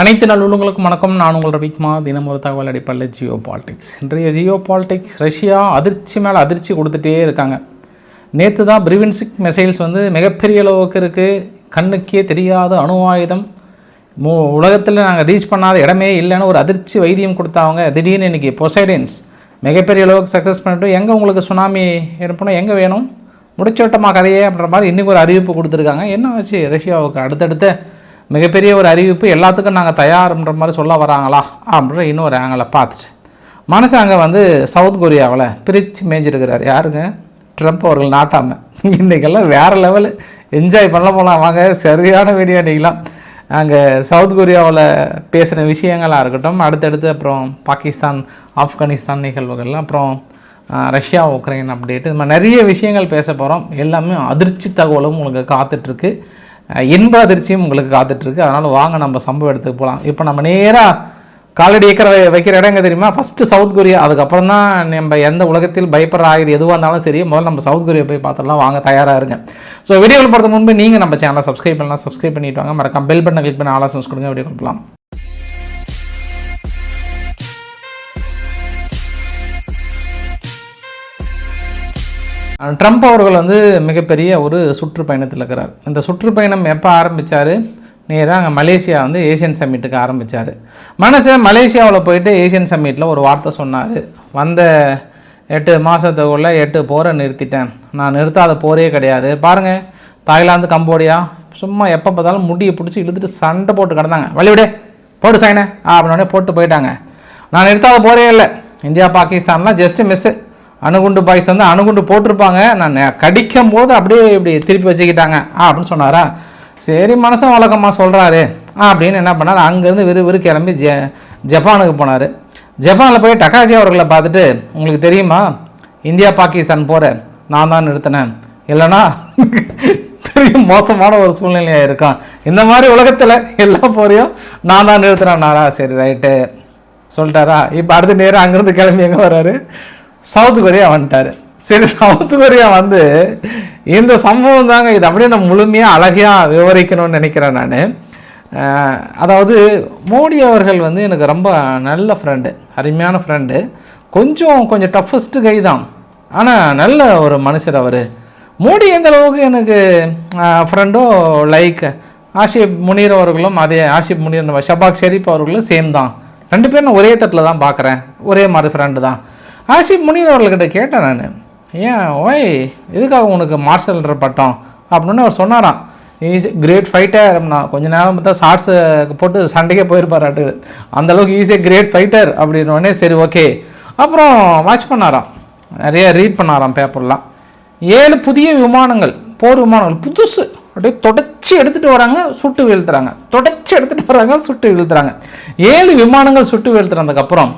அனைத்து நல்லுள்ளங்களுக்கும் வணக்கம். நான் உங்கள் ரவிக்குமா தினம் ஒரு தகவல் அடிப்படையில் ஜியோ பாலிடிக்ஸ். இன்றைய ஜியோ பாலிடிக்ஸ் ரஷ்யா அதிர்ச்சி மேலே அதிர்ச்சி கொடுத்துட்டே இருக்காங்க. நேற்று தான் பிரிவின்சிக் மிசைல்ஸ் வந்து மிகப்பெரிய அளவுக்கு இருக்குது கண்ணுக்கே தெரியாத அணு ஆயுதம். மு உலகத்தில் நாங்கள் ரீச் பண்ணாத இடமே இல்லைன்னு ஒரு அதிர்ச்சி வைத்தியம் கொடுத்தாங்க திடீர்னு இன்றைக்கி பொசைடன்ஸ் மிகப்பெரிய அளவுக்கு சக்ஸஸ் பண்ணிட்டு எங்கே உங்களுக்கு சுனாமி ஏற்படும் எங்கே வேணும்? முடிச்சோட்டமாக கதையே அப்படின்ற மாதிரி இன்றைக்கி ஒரு அறிவிப்பு கொடுத்துருக்காங்க. என்ன ஆச்சு ரஷ்யாவுக்கு? அடுத்தடுத்த மிகப்பெரிய ஒரு அறிவிப்பு எல்லாத்துக்கும் நாங்கள் தயார்ன்ற மாதிரி சொல்ல வராங்களா? அப்படின்ற இன்னொரு ஆங்கிளை பார்த்துட்டு. மனசு அங்கே வந்து சவுத் கொரியாவில் பிரித்து மேய்ஞ்சிருக்கிறார். யாருங்க? ட்ரம்ப் அவர்கள் நாட்டாமல் இன்றைக்கெல்லாம் வேறு லெவலு. என்ஜாய் பண்ண போகலாம் வாங்க சரியான வீடியோ இன்றைக்கெலாம் அங்கே சவுத் கொரியாவில் பேசின விஷயங்களாக இருக்கட்டும். அடுத்தடுத்து அப்புறம் பாகிஸ்தான் ஆப்கானிஸ்தான் நிகழ்வுகள்லாம் அப்புறம் ரஷ்யா உக்ரைன் அப்டேட் இது மாதிரி நிறைய விஷயங்கள் பேச போகிறோம் எல்லாமே அதிர்ச்சி தகவலும் உங்களுக்கு காத்துட்ருக்கு இன்ப அதிர்ச்சியும் உங்களுக்கு காத்துட்ருக்கு. அதனால் வாங்க நம்ம சம்பவ இடத்துக்கு போகலாம் இப்போ நம்ம நேராக காலடி ஏக்கர் வைக்கிற இடம் எங்கே தெரியுமா? ஃபஸ்ட்டு சவுத் கொரியா அதுக்கப்புறம் தான் நம்ம எந்த உலகத்தில் பயப்படுற ஆயுது எதுவாக இருந்தாலும் சரி முதல்ல நம்ம சவுத் கொரியா போய் பார்த்துடலாம். வாங்க தயாராக இருங்க. ஸோ வீடியோவில் போகிறதுக்கு முன்பு நீங்கள் நம்ம சேனலை சப்ஸ்கிரைப் பண்ணலாம். சப்ஸ்கிரைப் பண்ணிவிட்டு வாங்க. மறக்காம பெல் பட்டனை கிளிக் பண்ணி ஆலோசனை கொடுங்க. வீடியோ கொடுக்கலாம் ட்ரம்ப் அவர்கள் வந்து மிகப்பெரிய ஒரு சுற்றுப்பயணத்தில் இருக்கிறார். இந்த சுற்றுப்பயணம் எப்போ ஆரம்பித்தார் நேராக அங்கே மலேசியா வந்து ஏசியன் சம்மிட்டுக்கு ஆரம்பித்தார் மனசை மலேசியாவில் போயிட்டு ஏசியன் சம்மிட்டில் ஒரு வார்த்தை சொன்னார். வந்த எட்டு மாதத்துக்குள்ளே எட்டு போரை நிறுத்திட்டேன். நான் நிறுத்தாத போரே கிடையாது. பாருங்கள் தாய்லாந்து கம்போடியா சும்மா எப்போ பார்த்தாலும் முடியை பிடிச்சி இழுத்துட்டு சண்டை போட்டு கிடந்தாங்க. வழிவிடே போட்டு சைனே அப்படின்னே போட்டு போயிட்டாங்க. நான் நிறுத்தாத போரே இல்லை. இந்தியா பாகிஸ்தான்லாம் ஜஸ்ட்டு மிஸ்ஸு அணுகுண்டு பாய்ஸ் வந்து அணுகுண்டு போட்டிருப்பாங்க. நான் கடிக்கும் போது அப்படியே இப்படி திருப்பி வச்சுக்கிட்டாங்க. ஆ அப்படின்னு சொன்னாரா? சரி மனசன் வழக்கமாக சொல்கிறாரு ஆ அப்படின்னு என்ன பண்ணார்? அங்கேருந்து விறு விறு கிளம்பி ஜ ஜப்பானுக்கு போனார். ஜப்பானில் போய் டக்காஜி அவர்களை பார்த்துட்டு உங்களுக்கு தெரியுமா? இந்தியா பாகிஸ்தான் போகிற நான் தான் நிறுத்தினேன். இல்லைனா பெரிய மோசமான ஒரு சூழ்நிலையாக இருக்கான் இந்த மாதிரி உலகத்தில் எல்லா போரையும் நான் தான் நிறுத்தினேன்னாரா சரி ரைட்டு சொல்லிட்டாரா? இப்போ அடுத்த நேரம் அங்கேருந்து கிளம்பி எங்கே வர்றாரு? சவுத் கொரியா வந்துட்டார். சரி சவுத் கொரியா வந்து இந்த சம்பவம் தாங்க. இது அப்படியே நான் முழுமையாக அழகையாக விவரிக்கணும்னு நினைக்கிறேன் நான். அதாவது மோடி அவர்கள் வந்து எனக்கு ரொம்ப நல்ல ஃப்ரெண்டு அருமையான ஃப்ரெண்டு கொஞ்சம் கொஞ்சம் டஃபஸ்ட்டு கை தான். ஆனால் நல்ல ஒரு மனுஷர் அவர். மோடி எந்த அளவுக்கு எனக்கு ஃப்ரெண்டோ லைக் ஆஷிப் முனீர் அவர்களும் அதே ஆஷிப் முனீர் ஷபாக் ஷெரீப் அவர்களும் சேம் தான். ரெண்டு பேரும் நான் ஒரே தட்டில் தான் பார்க்குறேன் ஒரே மாதிரி ஃப்ரெண்டு தான். ஆசிப் முனீர் அவர்கள்கிட்ட கேட்டேன் நான். ஏன் ஓய் எதுக்காக உனக்கு மார்ஷல்ன்ற பட்டம்? அப்படின்னு அவர் சொன்னாராம். இஸ் கிரேட் ஃபைட்டர் நான் கொஞ்ச நேரம் பார்த்தா ஷார்ட்ஸு போட்டு சண்டைக்கே போயிருப்பாராட்டு. அந்த அளவுக்கு ஈஸியாக கிரேட் ஃபைட்டர் அப்படின்னோடனே சரி ஓகே அப்புறம் வாட்ச் பண்ணாராம். நிறைய ரீட் பண்ணாராம் பேப்பர்லாம் ஏழு புதிய விமானங்கள் போர் விமானங்கள் புதுசு. அப்படியே தொடச்சி எடுத்துகிட்டு வராங்க சுட்டு வீழ்த்துறாங்க. தொடச்சி எடுத்துகிட்டு வராங்க சுட்டு வீழ்த்துறாங்க. ஏழு விமானங்கள் சுட்டு வீழ்த்துறதுக்கப்புறம்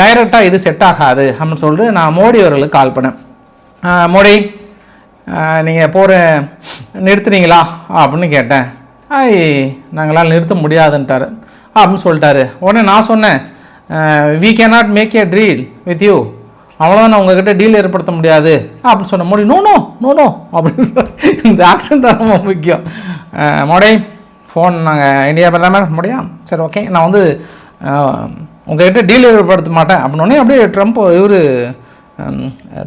டைரெக்டாக இது செட் ஆகாது அப்படின்னு சொல்லிட்டு நான் மோடி அவர்களுக்கு கால் பண்ணேன். மோடி நீங்கள் போகிற நிறுத்துறீங்களா அப்படின்னு கேட்டேன். ஐய் நாங்களால் நிறுத்த முடியாதுன்ட்டாரு. அப்படின்னு சொல்லிட்டாரு. உடனே நான் சொன்னேன் we cannot make a deal with you அவ்வளோதான் உங்ககிட்ட டீல் ஏற்படுத்த முடியாது. அப்படின்னு சொன்ன Modi no no no no அப்படின்னு சொல்லி இந்த ஆக்ஷன் தான் ரொம்ப முக்கியம். அஹ் மோடி ஃபோன் நாங்கள் இந்தியா பிரதமர் முடியா சரி ஓகே நான் வந்து உங்ககிட்ட டீல் ஏற்படுத்த மாட்டேன். அப்படின்னோடனே அப்படியே ட்ரம்ப் இவர்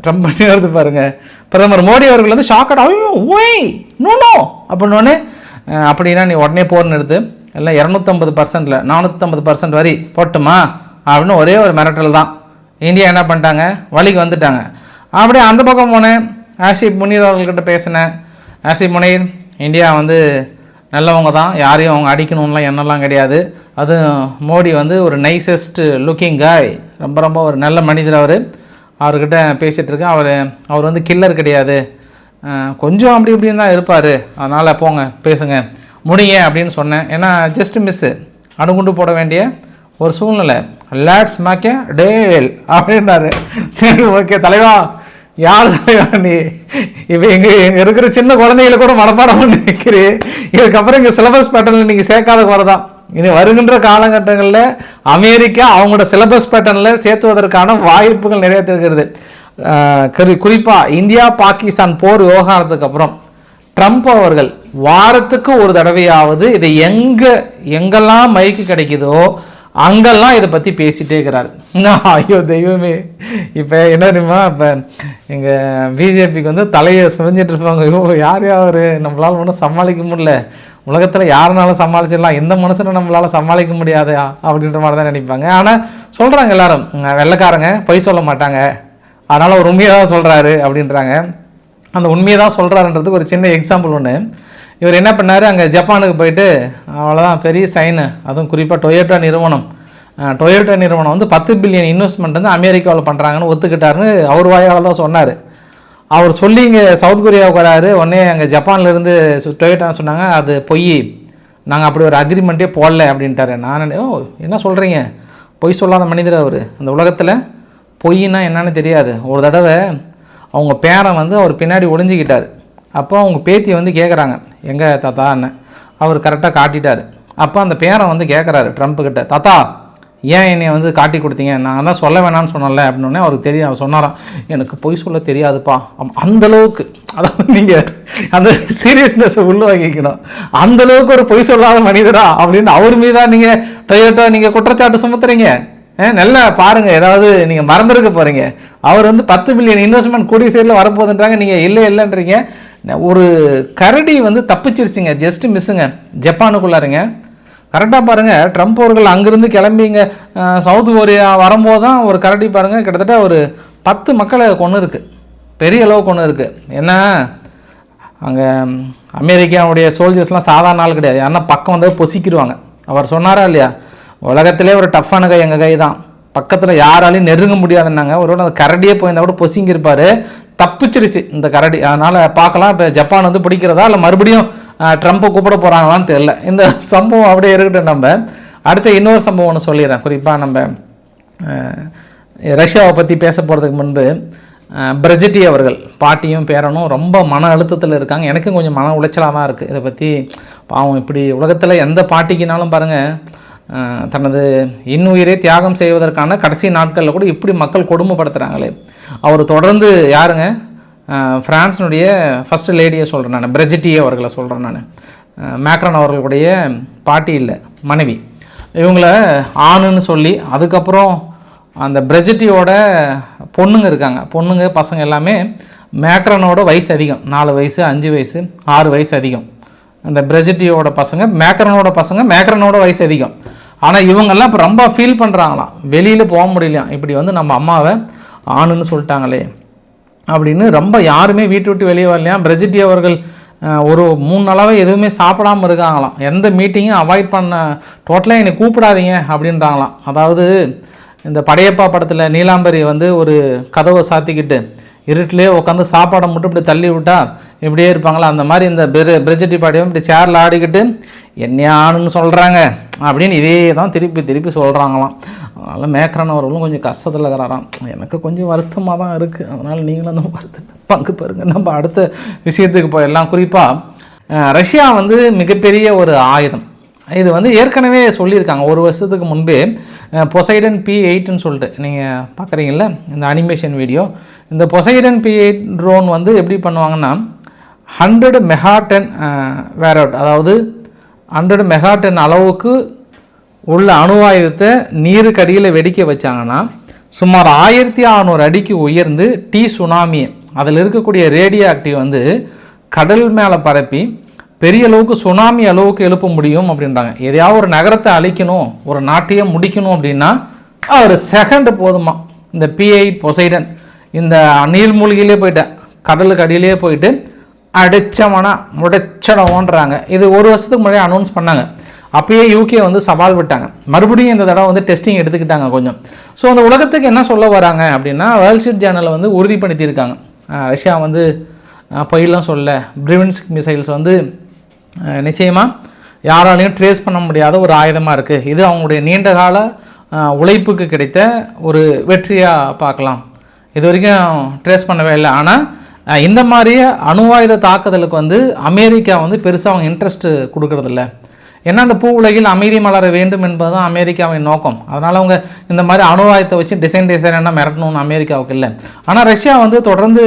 ட்ரம்ப் பண்ணி வருது பாருங்க. பிரதமர் மோடி அவர்கள் வந்து ஷாக்கட் ஐயோ ஓய் நோ நோ அப்படின்னோடனே அப்படின்னா நீ உடனே போர் நிறுத்து. இல்லை இரநூத்தம்பது பர்சன்டில் நானூற்றம்பது பர்சன்ட் வரி போட்டுமா? அப்படின்னு ஒரே ஒரு மிரட்டல் தான். இந்தியா என்ன பண்ணிட்டாங்க? வழிக்கு வந்துட்டாங்க. அப்படியே அந்த பக்கம் போனேன். ஆஷிப் முனீர் அவர்கள்கிட்ட பேசினேன். ஆஷிப் முனீர் இந்தியா வந்து நல்லவங்க தான் யாரையும் அவங்க அடிக்கணும்லாம் எண்ணெல்லாம் கிடையாது. அதுவும் மோடி வந்து ஒரு நைசஸ்ட் லுக்கிங் காய் ரொம்ப ரொம்ப ஒரு நல்ல மனிதர் அவர். அவர்கிட்ட பேசிகிட்டு அவர் அவர் வந்து கில்லர் கிடையாது. கொஞ்சம் அப்படி இப்படின்னு தான் இருப்பார். அதனால் போங்க பேசுங்க. முடிய அப்படின்னு சொன்னேன். ஏன்னா ஜஸ்ட் மிஸ்ஸு அணுகுண்டு போட வேண்டிய ஒரு சூழ்நிலை. லேட்ஸ் மேக்கே டேல் அப்படின்னாரு. சரி ஓகே தலைவா. யார் நீ? இப்போ எங்கள் எங்க இருக்கிற சின்ன குழந்தைகளை கூட மனப்பாடம் பண்ணி வைக்கிறேன் இதுக்கப்புறம் இங்கே சிலபஸ் பேட்டர்னில் நீங்கள் சேர்க்காத குறைதான். இனி வருகின்ற காலகட்டங்களில் அமெரிக்கா அவங்களோட சிலபஸ் பேட்டர்னில் சேர்த்துவதற்கான வாய்ப்புகள் நிறைய இருக்கிறது. குறிப்பாக இந்தியா பாகிஸ்தான் போர் விவகாரத்துக்கு அப்புறம் ட்ரம்ப் அவர்கள் வாரத்துக்கு ஒரு தடவையாவது இதை எங்கே எங்கெல்லாம் மைக்கு கிடைக்குதோ அங்கெல்லாம் இதை பற்றி பேசிகிட்டே இருக்கிறாரு. ஐயோ தெய்வமே. இப்போ என்ன தெரியுமா? இப்போ எங்கள் பிஜேபிக்கு வந்து தலையை சுரிஞ்சிட்டு இருப்பாங்க. ஐயோ யார் யார்? நம்மளால் ஒன்றும் சமாளிக்க முடியல. உலகத்தில் யாருனாலும் சமாளிச்சிடலாம். எந்த மனுஷனை நம்மளால் சமாளிக்க முடியாது அப்படின்ற மாதிரி தான் நினைப்பாங்க. ஆனால் சொல்கிறாங்க எல்லாரும். வெள்ளைக்காரங்க பொய் சொல்ல மாட்டாங்க. அதனால் ஒரு உண்மையை தான் சொல்கிறாரு அப்படின்றாங்க. அந்த உண்மையை தான் சொல்கிறாருன்றதுக்கு ஒரு சின்ன எக்ஸாம்பிள் ஒன்று இவர் என்ன பண்ணார்? அங்கே ஜப்பானுக்கு போயிட்டு அவ்வளோதான் பெரிய சைனு. அதுவும் குறிப்பாக டொயோட்டா நிறுவனம். டொயோட்டா நிறுவனம் வந்து பத்து பில்லியன் இன்வெஸ்ட்மெண்ட் வந்து அமெரிக்காவில் பண்ணுறாங்கன்னு ஒத்துக்கிட்டாருன்னு அவர் வாயால் தான் சொன்னார். அவர் சொல்லி இங்கே சவுத் கொரியாவுக்கு வராரு. உடனே அங்கே ஜப்பான்லேருந்து டொயோட்டான்னு சொன்னாங்க அது பொய். நாங்கள் அப்படி ஒரு அக்ரிமெண்ட்டே போடல அப்படின்ட்டாரு. நான் ஓ என்ன சொல்கிறீங்க பொய் சொல்லாத மனிதர் அவர். அந்த உலகத்தில் பொய்னா என்னன்னு தெரியாது. ஒரு தடவை அவங்க பேரன் வந்து அவர் பின்னாடி ஒளிஞ்சிக்கிட்டார். அப்போ அவங்க பேத்தி வந்து கேட்குறாங்க எங்கே தாத்தா? என்ன அவர் கரெக்டாக காட்டிட்டார். அப்போ அந்த பேரன் வந்து கேட்குறாரு ட்ரம்ப்புக்கிட்ட தாத்தா ஏன் என்னை வந்து காட்டி கொடுத்தீங்க? நான் தான் சொல்ல வேணாம்னு சொன்னல அப்படின்னே அவருக்கு தெரியும் அவர் சொன்னாராம் எனக்கு பொய் சொல்ல தெரியாதுப்பா. அந்தளவுக்கு அந்த அளவுக்கு அதாவது நீங்கள் அந்த சீரியஸ்னஸை உள்ள வாங்கிக்கணும். அந்தளவுக்கு ஒரு பொய் சொல்லாத மனிதரா அப்படின்னு அவர் மீதா நீங்கள் டொயோட்டோ நீங்கள் குற்றச்சாட்டு சுமத்துறீங்க. நல்லா பாருங்கள் ஏதாவது நீங்கள் மறந்துருக்க போகிறீங்க அவர் வந்து பத்து மில்லியன் இன்வெஸ்ட்மெண்ட் கூடிய சைடில் வரப்போகுதுன்றாங்க. நீங்கள் இல்லை இல்லைன்றீங்க. ஒரு கரடி வந்து தப்பிச்சிருச்சுங்க. ஜஸ்ட் மிஸ்ஸுங்க ஜப்பானுக்குள்ளாருங்க. கரெக்டாக பாருங்கள் ட்ரம்ப் அவர்கள் அங்கேருந்து கிளம்பி இங்கே சவுத் கொரியா வரும்போது தான் ஒரு கரடி பாருங்கள் கிட்டத்தட்ட ஒரு பத்து மக்களை கொண்டு இருக்குது பெரிய அளவு கொண்டு இருக்குது என்ன? அங்கே அமெரிக்காவுடைய சோல்ஜர்ஸ்லாம் சாதாரண ஆள் கிடையாது. ஏன்னா பக்கம் வந்து பொசிக்கிடுவாங்க அவர் சொன்னாரா இல்லையா? உலகத்திலே ஒரு டஃப்பான கை எங்கள் கை தான். பக்கத்தில் யாராலையும் நெருங்க முடியாதுன்னாங்க. ஒருவேளை அந்த கரடியே போயிருந்தா கூட பொசிங்கிருப்பார் தப்பிச்சிருச்சு இந்த கரடி. அதனால் பார்க்கலாம். இப்போ ஜப்பான் வந்து பிடிக்கிறதா? இல்லை மறுபடியும் ட்ரம்ப்பை கூப்பிட போகிறாங்களான்னு தெரியல. இந்த சம்பவம் அப்படியே இருக்கட்டும் நம்ம. அடுத்த இன்னொரு சம்பவம் ஒன்று சொல்லிடுறேன். குறிப்பாக நம்ம ரஷ்யாவை பற்றி பேச போகிறதுக்கு முன்பு பிரஜிட்டி அவர்கள் பாட்டியும் பேரனும் ரொம்ப மன அழுத்தத்தில் இருக்காங்க. எனக்கும் கொஞ்சம் மன உளைச்சலாக தான் இருக்குது இதை பற்றி பாவம் இப்படி உலகத்தில் எந்த பாட்டிக்குனாலும் பாருங்கள் தனது இன்னுயிரை தியாகம் செய்வதற்கான கடைசி நாட்களில் கூட இப்படி மக்கள் கொடுமைப்படுத்துகிறாங்களே அவர் தொடர்ந்து யாருங்க? ஃப்ரான்ஸினுடைய பிரான்ஸினுடைய லேடியை சொல்கிறேன் நான் பிரெஜிட்டி அவர்களை சொல்கிறேன் நான். மேக்ரன் அவர்களுடைய பாட்டி இல்லை மனைவி. இவங்கள ஆணுன்னு சொல்லி அதுக்கப்புறம் அந்த பிரெஜிட்டியோட பொண்ணுங்க இருக்காங்க. பொண்ணுங்க பசங்க எல்லாமே மேக்ரனோட வயசு அதிகம். நாலு வயசு அஞ்சு வயசு ஆறு வயசு அதிகம். அந்த பிரெஜிட்டியோட பசங்க மேக்ரனோட பசங்க மேக்ரனோட வயசு அதிகம். ஆனால் இவங்கெல்லாம் இப்போ ரொம்ப ஃபீல் பண்ணுறாங்களாம் வெளியில் போக முடியலையாம் இப்படி வந்து நம்ம அம்மாவை ஆணுன்னு சொல்லிட்டாங்களே. அப்படின்னு ரொம்ப யாருமே வீட்டு விட்டு வெளியே வரலையாம் பிரஜிட்டி அவர்கள் ஒரு மூணு நாளாவே எதுவுமே சாப்பிடாம இருக்காங்களாம். எந்த மீட்டிங்கும் அவாய்ட் பண்ண டோட்டலாக என்னை கூப்பிடாதீங்க அப்படின்றாங்களாம். அதாவது இந்த படையப்பா படத்தில் நீலாம்பரி வந்து ஒரு கதவை சாத்திக்கிட்டு இருட்டிலே உட்காந்து சாப்பாடை மட்டும் இப்படி தள்ளி விட்டா இப்படியே இருப்பாங்களா? அந்த மாதிரி இந்த பிர பிரிஜட்டி பாடியும் இப்படி சேரில் ஆடிக்கிட்டு என்னையானுன்னு சொல்கிறாங்க அப்படின்னு இதே தான் திருப்பி திருப்பி சொல்கிறாங்களாம் அதனால் மேக்ரன் அவர்களும் கொஞ்சம் கஷ்டத்தில் இருக்கிறாராம். எனக்கு கொஞ்சம் வருத்தமாக தான் இருக்குது அதனால் நீங்களும் அந்த வருத்தத்தை பங்கு பெறுங்க. நம்ம அடுத்த விஷயத்துக்கு போயிடலாம். குறிப்பாக ரஷ்யா வந்து மிகப்பெரிய ஒரு ஆயுதம். இது வந்து ஏற்கனவே சொல்லியிருக்காங்க. ஒரு வருஷத்துக்கு முன்பே பொசைடன் பி எயிட்னு சொல்லிட்டு நீங்கள் பார்க்குறீங்கள இந்த அனிமேஷன் வீடியோ இந்த பொசைடன் பி ட்ரோன் வந்து எப்படி பண்ணுவாங்கன்னா ஹண்ட்ரட் மெகாடன் வேர் அதாவது ஹண்ட்ரட் மெகாடன் அளவுக்கு உள்ள அணுவாயுதத்தை நீருக்கு அடியில் வெடிக்க வச்சாங்கன்னா சுமார் ஆயிரத்தி அறநூறு அடிக்கு உயர்ந்து டி சுனாமி அதில் இருக்கக்கூடிய ரேடியோ ஆக்டிவ் வந்து கடல் மேலே பரப்பி பெரிய அளவுக்கு சுனாமி அளவுக்கு எழுப்ப முடியும் அப்படின்றாங்க. எதையாவது ஒரு நகரத்தை அழிக்கணும் ஒரு நாட்டையே முடிக்கணும் அப்படின்னா ஒரு செகண்ட் போதுமா. இந்த பிஐ பொசைடன் இந்த நீர்மூழ்கிலே போயிட்டேன். கடலுக்கு அடியிலே போயிட்டு அடிச்சவனா முடைச்சடவோன்றாங்க. இது ஒரு வருஷத்துக்கு முன்னாடி அனௌன்ஸ் பண்ணாங்க. அப்பயே யூகே வந்து சவால் விட்டாங்க. மறுபடியும் இந்த தடவை வந்து டெஸ்டிங் எடுத்துக்கிட்டாங்க கொஞ்சம். ஸோ அந்த உலகத்துக்கு என்ன சொல்ல வராங்க அப்படின்னா வேர்ல்ட் ஸ்ட்ரீட் ஜேர்னலில் வந்து உறுதிப்படுத்தியிருக்காங்க. ரஷ்யா வந்து பயிலாம் சொல்ல பிரிவன்ஸ்க் மிசைல்ஸ் வந்து நிச்சயமாக யாராலையும் ட்ரேஸ் பண்ண முடியாத ஒரு ஆயுதமாக இருக்குது இது அவங்களுடைய நீண்ட கால உழைப்புக்கு கிடைத்த ஒரு வெற்றியாக பார்க்கலாம். இது வரைக்கும் ட்ரேஸ் பண்ணவே இல்லை. ஆனால் இந்த மாதிரி அணுவாயுத தாக்குதலுக்கு வந்து அமெரிக்கா வந்து பெருசாக அவங்க இன்ட்ரெஸ்ட்டு கொடுக்கறதில்ல ஏன்னா அந்த பூ உலகில் அமைதி மலர வேண்டும் என்பது தான் அமெரிக்காவின் நோக்கம். அதனால் அவங்க இந்த மாதிரி அணுவாயத்தை வச்சு டிசைன் டிசைனாக மிரட்டணும்னு அமெரிக்காவுக்கு இல்லை. ஆனால் ரஷ்யா வந்து தொடர்ந்து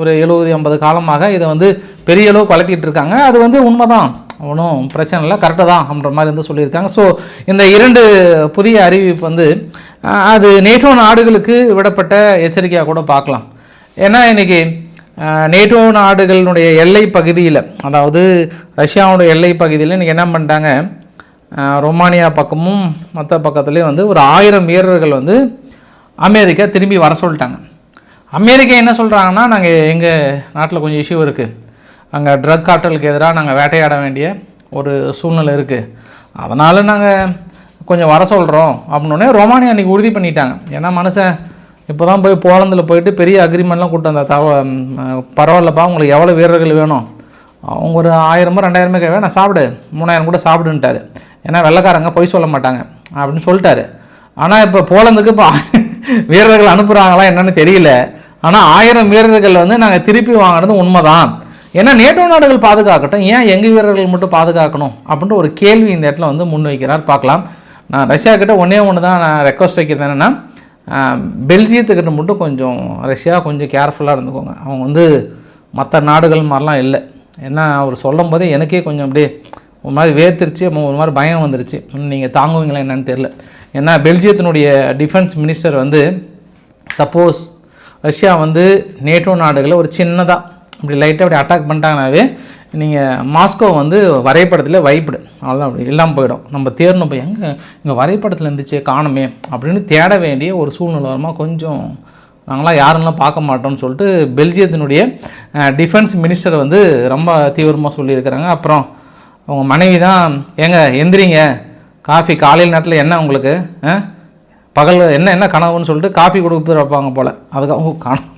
ஒரு எழுபது எண்பது காலமாக இதை வந்து பெரிய அளவு வளர்த்திட்டு இருக்காங்க. அது வந்து உண்மைதான். ஒன்றும் பிரச்சனை இல்லை கரெக்டாக தான் அப்படின்ற மாதிரி வந்து சொல்லியிருக்காங்க. ஸோ இந்த இரண்டு புதிய அறிவிப்பு வந்து அது நேட்டோ நாடுகளுக்கு விடப்பட்ட எச்சரிக்கையாக கூட பார்க்கலாம். ஏன்னா இன்றைக்கி நேட்டோ நாடுகளினுடைய எல்லை பகுதியில் அதாவது ரஷ்யாவுடைய எல்லை பகுதியில் இன்றைக்கி என்ன பண்ணிட்டாங்க? ரொமானியா பக்கமும் மற்ற பக்கத்துலேயும் வந்து ஒரு ஆயிரம் வீரர்கள் வந்து அமெரிக்கா திரும்பி வர சொல்லிட்டாங்க. அமெரிக்கா என்ன சொல்கிறாங்கன்னா நாங்கள் எங்கள் நாட்டில் கொஞ்சம் இஷ்யூ இருக்குது அங்கே ட்ரக் காட்டலுக்கு எதிராக நாங்கள் வேட்டையாட வேண்டிய ஒரு சூழ்நிலை இருக்குது அதனால் நாங்கள் கொஞ்சம் வர சொல்கிறோம் அப்படின்னே ரொமானியா அன்றைக்கி உறுதி பண்ணிட்டாங்க. ஏன்னா மனுஷன் இப்போ தான் போய் போலந்தில் போயிட்டு பெரிய அக்ரிமெண்ட்லாம் கூப்பிட்டு வந்த தவ பரவாயில்லப்பா உங்களுக்கு எவ்வளோ வீரர்கள் வேணும்? அவங்க ஒரு ஆயிரமோ ரெண்டாயிரமே கேட்க நான் சாப்பிடு. மூணாயிரம் கூட சாப்பிடுன்ட்டார். ஏன்னா வெள்ளைக்காரங்க பொய் சொல்ல மாட்டாங்க. அப்படின்னு சொல்லிட்டாரு. ஆனால் இப்போ போலந்துக்கு இப்போ வீரர்கள் அனுப்புகிறாங்களா என்னென்னு தெரியல. ஆனால் ஆயிரம் வீரர்கள் வந்து நாங்கள் திருப்பி வாங்கினது உண்மைதான். ஏன்னா நேட்டோ நாடுகள் பாதுகாக்கட்டும் ஏன் எங்கள் வீரர்கள் மட்டும் பாதுகாக்கணும் அப்படின்ற ஒரு கேள்வி இந்த இடத்துல வந்து முன்வைக்கிறார். பார்க்கலாம். நான் ரஷ்யா கிட்ட ஒன்றே ஒன்று தான் நான் ரெக்வஸ்ட் வைக்கிறது. என்னென்னா பெல்ஜியத்துக்கிட்ட மட்டும் கொஞ்சம் ரஷ்யா கொஞ்சம் கேர்ஃபுல்லாக இருந்துக்கோங்க. அவங்க வந்து மற்ற நாடுகள் மாதிரிலாம் இல்லை. ஏன்னா அவர் சொல்லும் போதே எனக்கே கொஞ்சம் அப்படியே ஒரு மாதிரி வேர்த்திருச்சு ஒரு மாதிரி பயம் வந்துருச்சு. நீங்கள் தாங்குவீங்களா என்னன்னு தெரில ஏன்னா பெல்ஜியத்தினுடைய டிஃபென்ஸ் மினிஸ்டர் வந்து சப்போஸ் ரஷ்யா வந்து நேட்டோ நாடுகளை ஒரு சின்னதாக இப்படி லைட்டாக அப்படி அட்டாக் பண்ணிட்டாங்கனாவே நீங்கள் மாஸ்கோ வந்து வரைபடத்தில் வைப்பிடு அவ்வளோதான் அப்படி இல்லாமல் போயிடும். நம்ம தேடணும் போய் எங்கே இங்கே வரைபடத்தில் இருந்துச்சு காணுமே அப்படின்னு தேட வேண்டிய ஒரு சூழ்நிலை வருமா? கொஞ்சம் நாங்களாம் யாருன்னெலாம் பார்க்க மாட்டோம்னு சொல்லிட்டு பெல்ஜியத்தினுடைய டிஃபென்ஸ் மினிஸ்டர் வந்து ரொம்ப தீவிரமாக சொல்லியிருக்கிறாங்க. அப்புறம் அவங்க மனைவி தான் ஏங்க எந்திரிங்க. காஃபி காலையில் நேரத்தில் என்ன உங்களுக்கு? பகல் என்ன என்ன கனவுன்னு சொல்லிட்டு காஃபி கொடுத்து வைப்பாங்க போல். அதுக்காக கனவு.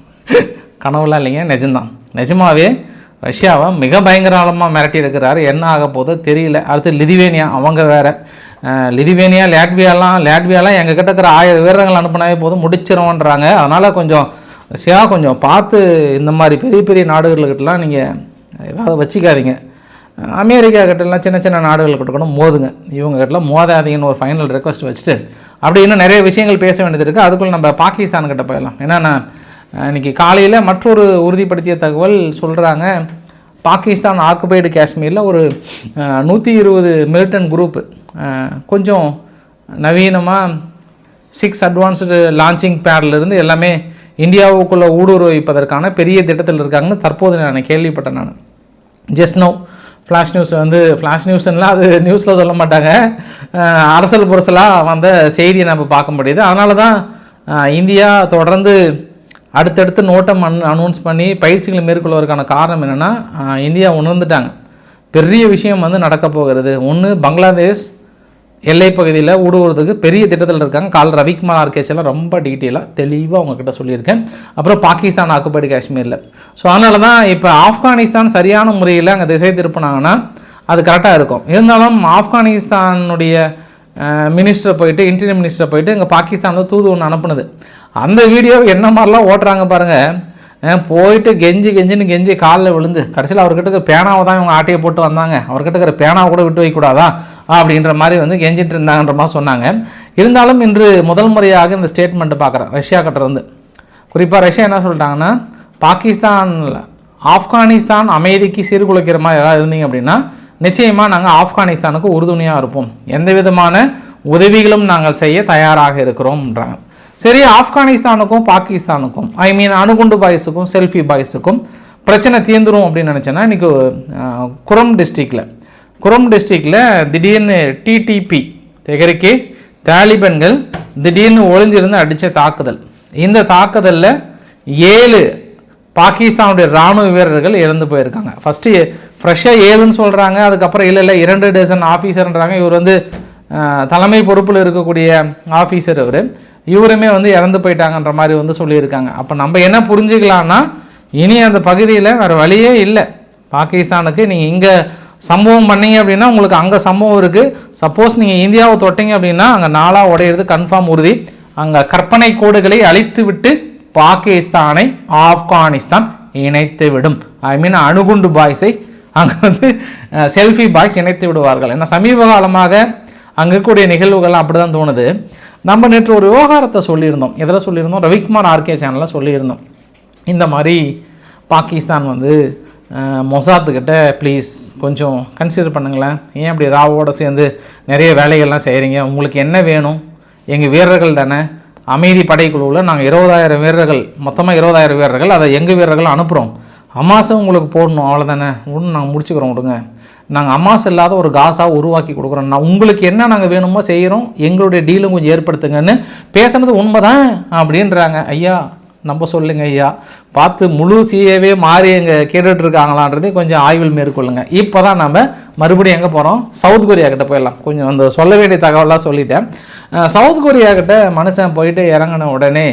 கனவுலாம் இல்லைங்க நிஜம்தான். நிஜமாவே ரஷ்யாவை மிக பயங்கரமாக மிரட்டி இருக்கிறாரு என்ன ஆக போதோ தெரியல. அடுத்து லிதிவேனியா அவங்க வேறு. லிதிவேனியா லேட்வியாலாம் லேட்வியாலாம் எங்கள் கிட்ட இருக்கிற ஆயிரம் வீரர்கள் அனுப்பினாவே போதும் முடிச்சிருவோன்றாங்க. அதனால் கொஞ்சம் ரஷ்யா கொஞ்சம் பார்த்து இந்த மாதிரி பெரிய பெரிய நாடுகள்கிட்டலாம் நீங்கள் ஏதாவது வச்சுக்காதீங்க. அமெரிக்கா கிட்டலாம் சின்ன சின்ன நாடுகள் கிட்ட கூட மோதுங்க. இவங்க கிட்டலாம் மோதாதீங்கன்னு ஒரு ஃபைனல் ரெக்வஸ்ட் வச்சுட்டு அப்படி இன்னும் நிறைய விஷயங்கள் பேச வேண்டியது இருக்குது அதுக்குள்ளே நம்ம பாகிஸ்தான் கிட்ட போயிடலாம். என்னென்னா இன்றைக்கி காலையில் மற்றொரு உறுதிப்படுத்திய தகவல் சொல்கிறாங்க பாகிஸ்தான் ஆக்குபைடு காஷ்மீரில் ஒரு நூற்றி இருபது மிலிட்டன் குரூப்பு கொஞ்சம் நவீனமாக சிக்ஸ் அட்வான்ஸ்டு லான்ச்சிங் பேட்லேருந்து எல்லாமே இந்தியாவுக்குள்ளே ஊடுருவ வைப்பதற்கான பெரிய திட்டத்தில் இருக்காங்கன்னு தற்போது நான் கேள்விப்பட்டேன் நான். ஜஸ்ட் நோ ஃப்ளாஷ் நியூஸ் வந்து ஃப்ளாஷ் நியூஸ்லாம் அது நியூஸில் சொல்ல மாட்டாங்க. அரசல் புரசலாக வந்த செய்தியை நம்ம பார்க்க முடியுது. அதனால தான் இந்தியா தொடர்ந்து அடுத்தடுத்து நோட்டம் அன் அனௌன்ஸ் பண்ணி பயிற்சிகளை மேற்கொள்வதற்கான காரணம் என்னென்னா இந்தியா உணர்ந்துட்டாங்க. பெரிய விஷயம் வந்து நடக்க போகிறது. ஒன்று பங்களாதேஷ் எல்லை பகுதியில் ஊடுருவதுக்கு பெரிய திட்டத்தில் இருக்காங்க. கால் ரவிக்குமார் ஆர்கேஷெல்லாம் ரொம்ப டீட்டெயிலாக தெளிவாக அவங்கக்கிட்ட சொல்லியிருக்கேன். அப்புறம் பாகிஸ்தான் ஆக்குப்பைடு காஷ்மீரில். ஸோ அதனால தான் இப்போ ஆப்கானிஸ்தான் சரியான முறையில் அங்கே திசை திருப்பினாங்கன்னா அது கரெக்டாக இருக்கும். இருந்தாலும் ஆப்கானிஸ்தானுடைய மினிஸ்டரை போயிட்டு இன்டீரியர் மினிஸ்டரை போயிட்டு இங்கே பாகிஸ்தானில் தூது ஒன்று அனுப்புனது. அந்த வீடியோ என்ன மாதிரிலாம் ஓட்டுறாங்க பாருங்கள் போயிட்டு கெஞ்சி கெஞ்சின்னு கெஞ்சி காலில் விழுந்து கடைசியில் அவர்கிட்ட இருக்கிற பேனாவை தான் இவங்க ஆட்டையை போட்டு வந்தாங்க. அவர்கிட்ட இருக்கிற பேனாவை கூட விட்டு வைக்கக்கூடாதா அப்படின்ற மாதிரி வந்து கெஞ்சிட்டு இருந்தாங்கன்ற மாதிரி சொன்னாங்க. இருந்தாலும் இன்று முதல் முறையாக இந்த ஸ்டேட்மெண்ட்டை பார்க்குறேன். ரஷ்யா கிட்டேருந்து குறிப்பாக ரஷ்யா என்ன சொல்லிட்டாங்கன்னா பாகிஸ்தானில் ஆப்கானிஸ்தான் அமைதிக்கு சீர்குலைக்கிற மாதிரி ஏதாவது இருந்தீங்க அப்படின்னா நிச்சயமாக நாங்கள் ஆப்கானிஸ்தானுக்கு உறுதுணையாக இருப்போம். எந்த விதமான உதவிகளும் நாங்கள் செய்ய தயாராக இருக்கிறோம்ன்றாங்க. சரி ஆப்கானிஸ்தானுக்கும் பாகிஸ்தானுக்கும் ஐ மீன் அணுகுண்டு பாய்ஸுக்கும் செல்ஃபி பாய்ஸுக்கும் பிரச்சனை தீர்ந்துரும் அப்படின்னு நினச்சேன்னா இன்றைக்கி குரம் டிஸ்ட்ரிக்டில் குரம் டிஸ்ட்ரிக்டில் திடீர்னு டிடிபி தெகரிக்கே தாலிபன்கள் திடீர்னு ஒளிஞ்சிருந்து அடித்த தாக்குதல். இந்த தாக்குதலில் ஏழு பாகிஸ்தானுடைய ராணுவ வீரர்கள் இறந்து போயிருக்காங்க. ஃபஸ்ட்டு ஃப்ரெஷ்ஷாக ஏழுன்னு சொல்கிறாங்க அதுக்கப்புறம் இல்லை இல்லை இரண்டு டசன் ஆஃபீஸர்ன்றாங்க இவர் வந்து தலைமை பொறுப்பில் இருக்கக்கூடிய ஆஃபீஸர் அவர். இவருமே வந்து இறந்து போயிட்டாங்கன்ற மாதிரி வந்து சொல்லியிருக்காங்க. அப்போ நம்ம என்ன புரிஞ்சுக்கலாம்னா இனி அந்த பகுதியில் வேறு வழியே இல்லை. பாகிஸ்தானுக்கு நீங்கள் இங்கே சம்பவம் பண்ணீங்க அப்படின்னா உங்களுக்கு அங்கே சம்பவம் இருக்குது சப்போஸ் நீங்கள் இந்தியாவை தொட்டீங்க அப்படின்னா அங்கே நாளாக உடையிறது கன்ஃபார்ம் உறுதி. அங்கே கற்பனை கோடுகளை அழித்து விட்டு பாகிஸ்தானை ஆப்கானிஸ்தான் இணைத்து விடும் ஐ மீன் அணுகுண்டு பாய்ஸை அங்கே வந்து செல்ஃபி பாய்ஸ் இணைத்து விடுவார்கள். ஏன்னா சமீப காலமாக அங்கே இருக்கக்கூடிய நிகழ்வுகள்லாம் அப்படி தான் தோணுது. நம்ம நேற்று ஒரு விவகாரத்தை சொல்லியிருந்தோம். எதில் சொல்லியிருந்தோம்? ரவிக்குமார் ஆர்கே சேனலில் சொல்லியிருந்தோம். இந்த மாதிரி பாகிஸ்தான் வந்து மொசாத்துக்கிட்ட ப்ளீஸ் கொஞ்சம் கன்சிடர் பண்ணுங்களேன். ஏன் அப்படி ராவோட சேர்ந்து நிறைய வேலைகள்லாம் செய்கிறீங்க உங்களுக்கு என்ன வேணும்? எங்கள் வீரர்கள் தானே. அமைதி படைக்குழுவில் நாங்கள் இருபதாயிரம் வீரர்கள் மொத்தமாக இருபதாயிரம் வீரர்கள் அதை எங்கள் வீரர்கள் அனுப்புகிறோம் அமாசம் உங்களுக்கு போடணும் அவ்வளோதானே ஒன்று நாங்கள் முடிச்சுக்கிறோம் விடுங்க. நாங்கள் அம்மாஸ் இல்லாத ஒரு காசாக உருவாக்கி கொடுக்குறோம். நான் உங்களுக்கு என்ன நாங்கள் வேணுமோ செய்கிறோம் எங்களுடைய டீலும் கொஞ்சம் ஏற்படுத்துங்கன்னு பேசுனது உண்மைதான் அப்படின்றாங்க. ஐயா நம்ம சொல்லுங்க ஐயா. பார்த்து முழு சிஏவே மாறி எங்கே கேட்டுட்டு இருக்காங்களான்றதே கொஞ்சம் ஆய்வில் மேற்கொள்ளுங்க. இப்போ தான் நம்ம மறுபடியும் எங்கே போகிறோம் சவுத் கொரியா கிட்ட போயிடலாம். கொஞ்சம் அந்த சொல்ல வேண்டிய தகவலாக சொல்லிட்டேன். சவுத் கொரியா கிட்ட மனுஷன் போயிட்டு இறங்கின உடனே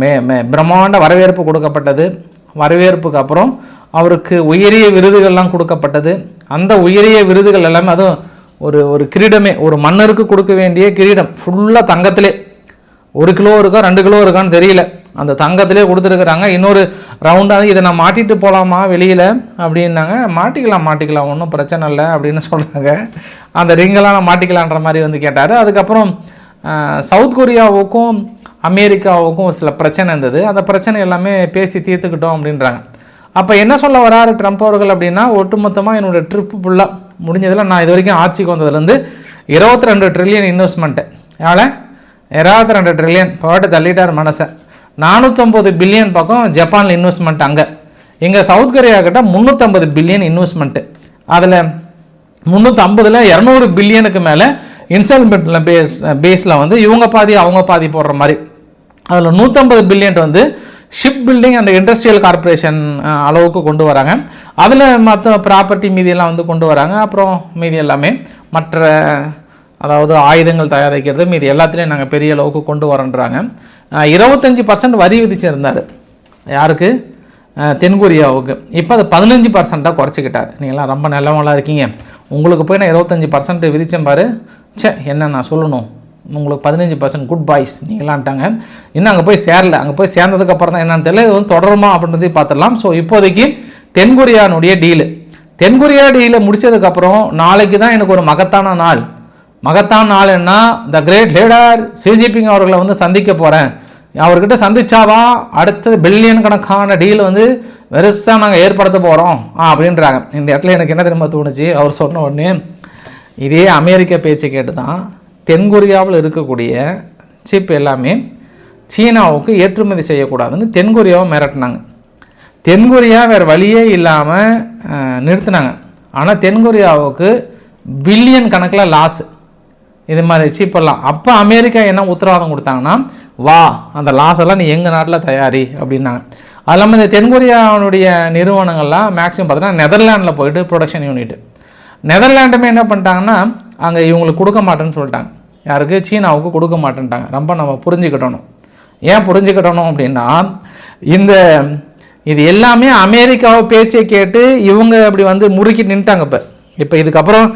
மே மே பிரம்மாண்ட வரவேற்பு கொடுக்கப்பட்டது. வரவேற்புக்கு அப்புறம் அவருக்கு உயரிய விருதுகள்லாம் கொடுக்கப்பட்டது. அந்த உயரிய விருதுகள் எல்லாமே அதுவும் ஒரு ஒரு கிரீடமே ஒரு மன்னருக்கு கொடுக்க வேண்டிய கிரீடம். ஃபுல்லாக தங்கத்திலே. ஒரு கிலோ இருக்கா ரெண்டு கிலோ இருக்கான்னு தெரியல. அந்த தங்கத்திலே கொடுத்துருக்குறாங்க. இன்னொரு ரவுண்டாக இதை நான் மாட்டிட்டு போகலாமா வெளியில் அப்படின்னாங்க. மாட்டிக்கலாம் மாட்டிக்கலாம் ஒன்றும் பிரச்சனை இல்லை அப்படின்னு சொல்கிறாங்க அந்த ரிங்கெல்லாம் நான் மாட்டிக்கலான்ற மாதிரி வந்து கேட்டார். அதுக்கப்புறம் சவுத் கொரியாவுக்கும் அமெரிக்காவுக்கும் சில பிரச்சனை இருந்தது. அந்த பிரச்சனை எல்லாமே பேசி தீர்த்துக்கிட்டோம் அப்படின்றாங்க. அப்போ என்ன சொல்ல வராரு ட்ரம்ப் அவர்கள் அப்படின்னா ஒட்டுமொத்தமாக என்னோட ட்ரிப்பு ஃபுல்லாக முடிஞ்சதில் நான் இது வரைக்கும் ஆட்சிக்கு வந்ததுலேருந்து இருபத்தி ரெண்டு ட்ரில்லியன் இன்வெஸ்ட்மெண்ட்டு எவ்வளோ இருபத்தி ரெண்டு ட்ரில்லியன் போட்டு தள்ளிட்டார் மனசை. நானூற்றம்பது பில்லியன் பக்கம் ஜப்பானில் இன்வெஸ்ட்மெண்ட் அங்கே. இங்கே சவுத் கொரியா கிட்ட முந்நூற்றம்பது பில்லியன் இன்வெஸ்ட்மெண்ட்டு அதில் முந்நூற்றம்பதில் இரநூறு பில்லியனுக்கு மேலே இன்ஸ்டால்மெண்ட்டில் பேஸ் பேஸில் வந்து இவங்க பாதி அவங்க பாதி போடுற மாதிரி. அதில் நூற்றம்பது பில்லியன் வந்து ship building and industrial corporation அளவுக்கு கொண்டு வராங்க. அதில் மற்ற ப்ராப்பர்ட்டி மீதியெல்லாம் வந்து கொண்டு வராங்க. அப்புறம் மீதி எல்லாமே மற்ற அதாவது ஆயுதங்கள் தயாரிக்கிறது மீதி எல்லாத்துலேயும் நாங்கள் பெரிய அளவுக்கு கொண்டு வரோன்றாங்க. இருபத்தஞ்சி பர்சன்ட் வரி விதிச்சிருந்தார். யாருக்கு? தென்கொரியாவுக்கு. இப்போ அது பதினஞ்சு பர்சண்ட்டாக குறைச்சிக்கிட்டார். நீங்களாம் ரொம்ப நல்லவங்களாக இருக்கீங்க. உங்களுக்கு போய் நான் இருபத்தஞ்சி பர்சன்ட் விதித்தேன் பாரு. ச்சே என்ன நான் சொல்லணும். உங்களுக்கு பதினஞ்சு பர்சன்ட் குட் பாய்ஸ் நீங்களான்ட்டாங்க. இன்னும் அங்கே போய் சேரல. அங்கே போய் சேர்ந்ததுக்கப்புறம் தான் என்னன்னு தெரியல. இது வந்து தொடருமா அப்படின்றதையும் பார்த்துடலாம். ஸோ இப்போதைக்கு தென்கொரியானுடைய டீலு தென்கொரியா டீலை முடிச்சதுக்கப்புறம் நாளைக்கு தான் எனக்கு ஒரு மகத்தான நாள். மகத்தான நாள் என்ன த கிரேட் லீடர் சிஜிபிங் அவர்களை வந்து சந்திக்க போகிறேன் அவர்கிட்ட சந்திச்சாதான் அடுத்தது பில்லியன் கணக்கான டீல் வந்து பெருசாக நாங்கள் ஏற்படுத்த போகிறோம் அப்படின்றாங்க. இந்த இடத்துல எனக்கு என்ன திரும்ப தோணுச்சு? அவர் சொன்ன உடனே இதே அமெரிக்க பேச்சை கேட்டு தான் தென்கொரியாவில் இருக்கக்கூடிய சிப் எல்லாமே சீனாவுக்கு ஏற்றுமதி செய்யக்கூடாதுன்னு தென்கொரியாவை மிரட்டினாங்க. தென்கொரியா வேறு வழியே இல்லாமல் நிறுத்தினாங்க. ஆனால் தென்கொரியாவுக்கு பில்லியன் கணக்கில் லாஸ் இது மாதிரி சீப்பெல்லாம். அப்போ அமெரிக்கா என்ன உத்தரவாதம் கொடுத்தாங்கன்னா வா அந்த லாஸ் எல்லாம் நீ எங்கள் நாட்டில் தயாரி அப்படின்னாங்க. அது இல்லாமல் இந்த தென்கொரியாவுடைய நிறுவனங்கள்லாம் மேக்ஸிமம் பார்த்தீங்கன்னா நெதர்லாண்டில் போயிட்டு ப்ரொடக்ஷன் யூனிட் நெதர்லாண்டுமே என்ன பண்ணிட்டாங்கன்னா அங்கே இவங்களுக்கு கொடுக்க மாட்டேன்னு சொல்லிட்டாங்க. யாருக்கு? சீனாவுக்கு கொடுக்க மாட்டேன்ட்டாங்க. ரொம்ப நம்ம புரிஞ்சுக்கிட்டணும். ஏன் புரிஞ்சுக்கிட்டணும் அப்படின்னா இந்த இது எல்லாமே அமெரிக்காவை பேச்சை கேட்டு இவங்க அப்படி வந்து முறுக்கி நின்ட்டாங்க இப்போ. இப்போ இதுக்கப்புறம்